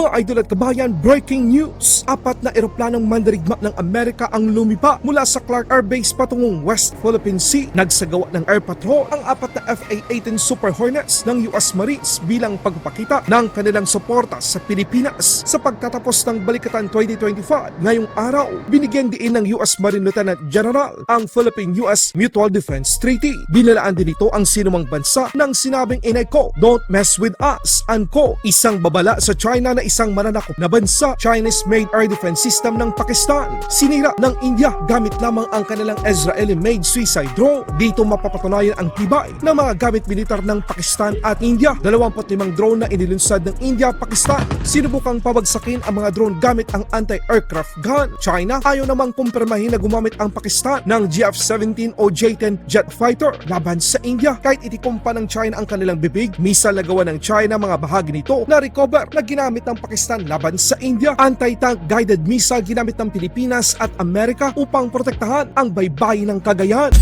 Mga idol at kabayan, breaking news! Apat na eroplanong mandirigma ng Amerika ang lumipa mula sa Clark Air Base patungong West Philippine Sea. Nagsagawa ng air patrol ang apat na FA-18 Super Hornets ng US Marines bilang pagpapakita ng kanilang suporta sa Pilipinas. Sa pagtatapos ng Balikatan 2025, ngayong araw, binigyan din ng US Marine Lieutenant General ang Philippine-US Mutual Defense Treaty. Binalaan din ito ang sinumang bansa ng sinabing inay ko, don't mess with us, unquote. Isang babala sa China na isang mananakop na bansa, Chinese-made air defense system ng Pakistan. Sinira ng India gamit lamang ang kanilang Israeli-made suicide drone. Dito mapapatunayan ang tibay ng mga gamit militar ng Pakistan at India. 25 drone na inilunsad ng India, Pakistan. Sinubukang pabagsakin ang mga drone gamit ang anti-aircraft gun. China ayaw namang kumpirmahin na gumamit ang Pakistan ng GF-17 o J-10 jet fighter laban sa India. Kahit itikumpa ng China ang kanilang bibig, misa nagawa ng China mga bahagi nito na recover na ginamit ng Pakistan laban sa India. Anti-tank guided missile ginamit ng Pilipinas at Amerika upang protektahan ang baybayin ng Cagayan.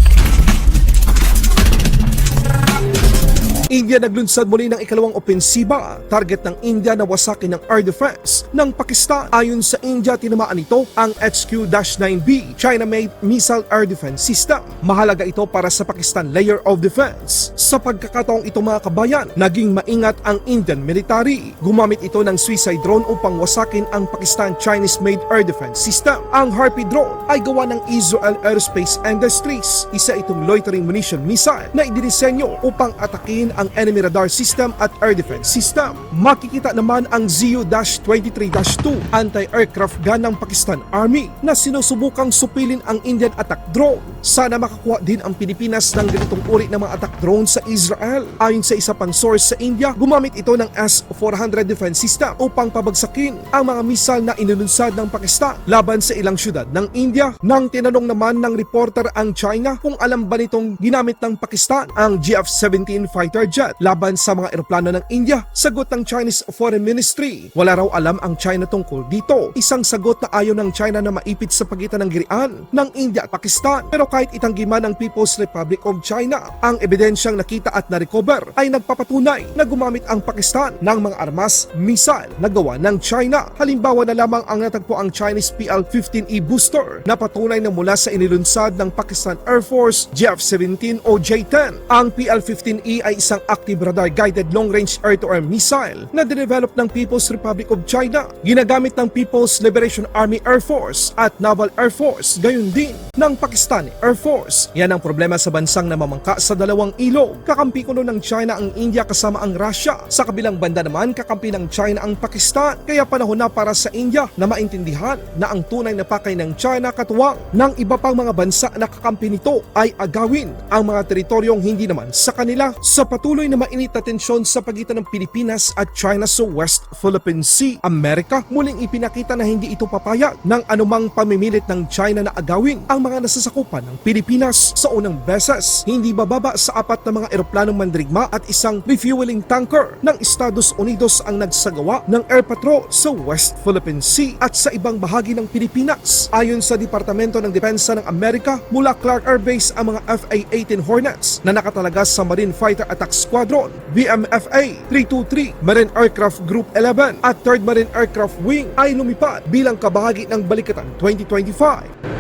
India naglunsad muli ng ikalawang opensiba. Target ng India na wasakin ng air defense ng Pakistan. Ayon sa India, tinamaan ito ang HQ-9B, China-made missile air defense system. Mahalaga ito para sa Pakistan layer of defense. Sa pagkakataong ito mga kabayan, naging maingat ang Indian military. Gumamit ito ng suicide drone upang wasakin ang Pakistan Chinese-made air defense system. Ang Harpy drone ay gawa ng Israel Aerospace Industries. Isa itong loitering munition missile na idinisenyo upang atakin ang enemy radar system at air defense system. Makikita naman ang ZU-23-2 anti-aircraft gun ng Pakistan Army na sinusubukang supilin ang Indian attack drone. Sana makakuha din ang Pilipinas ng ganitong uri ng mga attack drone sa Israel. Ayon sa isa pang source sa India, gumamit ito ng S-400 defense system upang pabagsakin ang mga missile na inulunsad ng Pakistan laban sa ilang syudad ng India. Nang tinanong naman ng reporter ang China kung alam ba nitong ginamit ng Pakistan ang GF-17 fighter jet laban sa mga eroplano ng India, sagot ng Chinese Foreign Ministry. Wala raw alam ang China tungkol dito. Isang sagot na ayaw ng China na maipit sa pagitan ng girian ng India at Pakistan. Pero kahit itanggi man ng People's Republic of China, ang ebidensyang nakita at na-recover ay nagpapatunay na gumamit ang Pakistan ng mga armas, missile na gawa ng China. Halimbawa na lamang ang natagpo ang Chinese PL-15E booster na patunay na mula sa inilunsad ng Pakistan Air Force GF-17 o J-10. Ang PL-15E ay isang active radar-guided long-range air-to-air missile na dinevelop ng People's Republic of China. Ginagamit ng People's Liberation Army Air Force at Naval Air Force, gayon din ng Pakistani Air Force. Yan ang problema sa bansang namamangka sa dalawang ilog. Kakampi kuno ng China ang India kasama ang Russia. Sa kabilang banda naman, kakampi ng China ang Pakistan. Kaya panahon na para sa India na maintindihan na ang tunay na pakay ng China katuwang ng iba pang mga bansa na kakampi nito ay agawin ang mga teritoryong hindi naman sa kanila sa patuloy na mainit na tensyon sa pagitan ng Pilipinas at China sa West Philippine Sea. Amerika muling ipinakita na hindi ito papayag ng anumang pamimilit ng China na agawin ang mga nasasakupan ng Pilipinas sa unang beses. Hindi bababa sa apat na mga eroplanong mandirigma at isang refueling tanker ng Estados Unidos ang nagsagawa ng air patrol sa West Philippine Sea at sa ibang bahagi ng Pilipinas. Ayon sa Departamento ng Depensa ng Amerika, mula Clark Air Base ang mga FA-18 Hornets na nakatalaga sa Marine Fighter Attack Squadron, BMFA 323, Marine Aircraft Group 11 at 3rd Marine Aircraft Wing ay lumipad bilang kabahagi ng Balikatan 2025.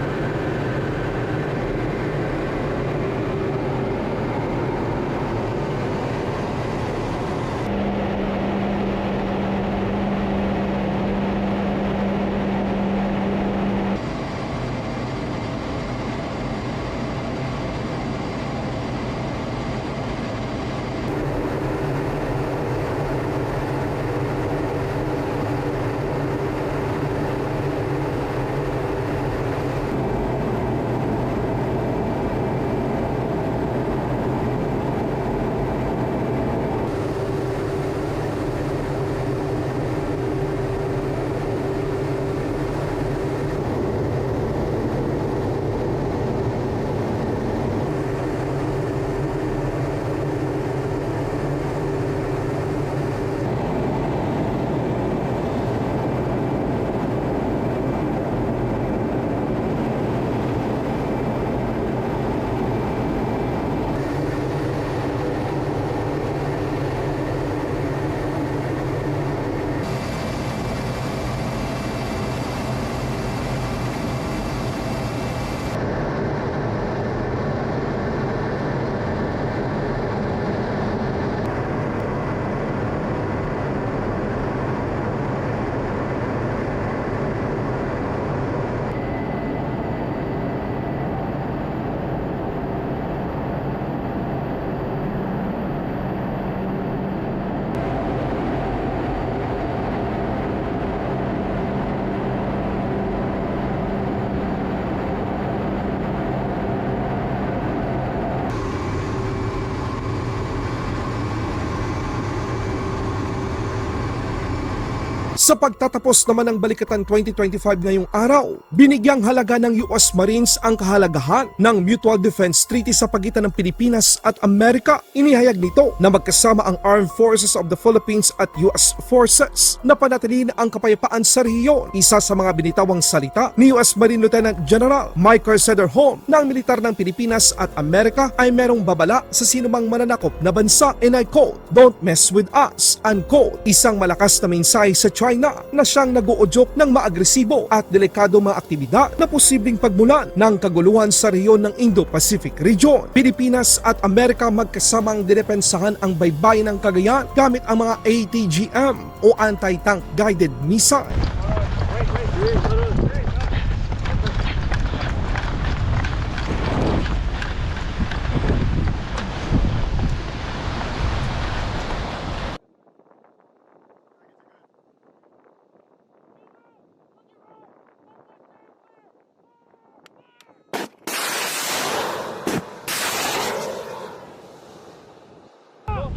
Sa pagtatapos naman ng Balikatan 2025 ngayong araw, binigyang halaga ng US Marines ang kahalagahan ng Mutual Defense Treaty sa pagitan ng Pilipinas at Amerika. Inihayag nito na magkasama ang Armed Forces of the Philippines at US Forces na panatilihin ang kapayapaan sa rehiyon. Isa sa mga binitawang salita ni US Marine Lieutenant General Michael Sederholm na ang militar ng Pilipinas at Amerika ay merong babala sa sinumang mananakop na bansa and I quote, Don't mess with us, unquote. Isang malakas na mensahe sa China na siyang nag-uudyok ng maagresibo at delikado mga aktibidad na posibleng pagmulan ng kaguluhan sa rehiyon ng Indo-Pacific region. Pilipinas at Amerika magkasamang dinepensahan ang baybayin ng Cagayan gamit ang mga ATGM o anti-tank guided missile.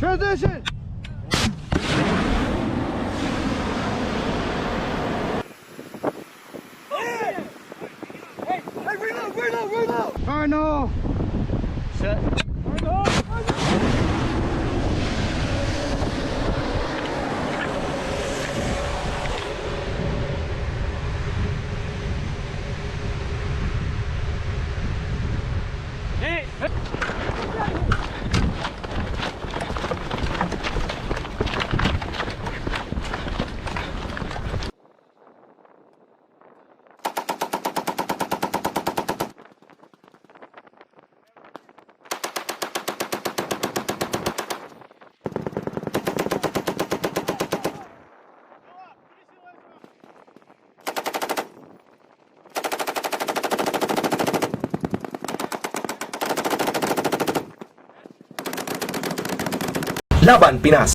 Çözülsün. Laban Pinas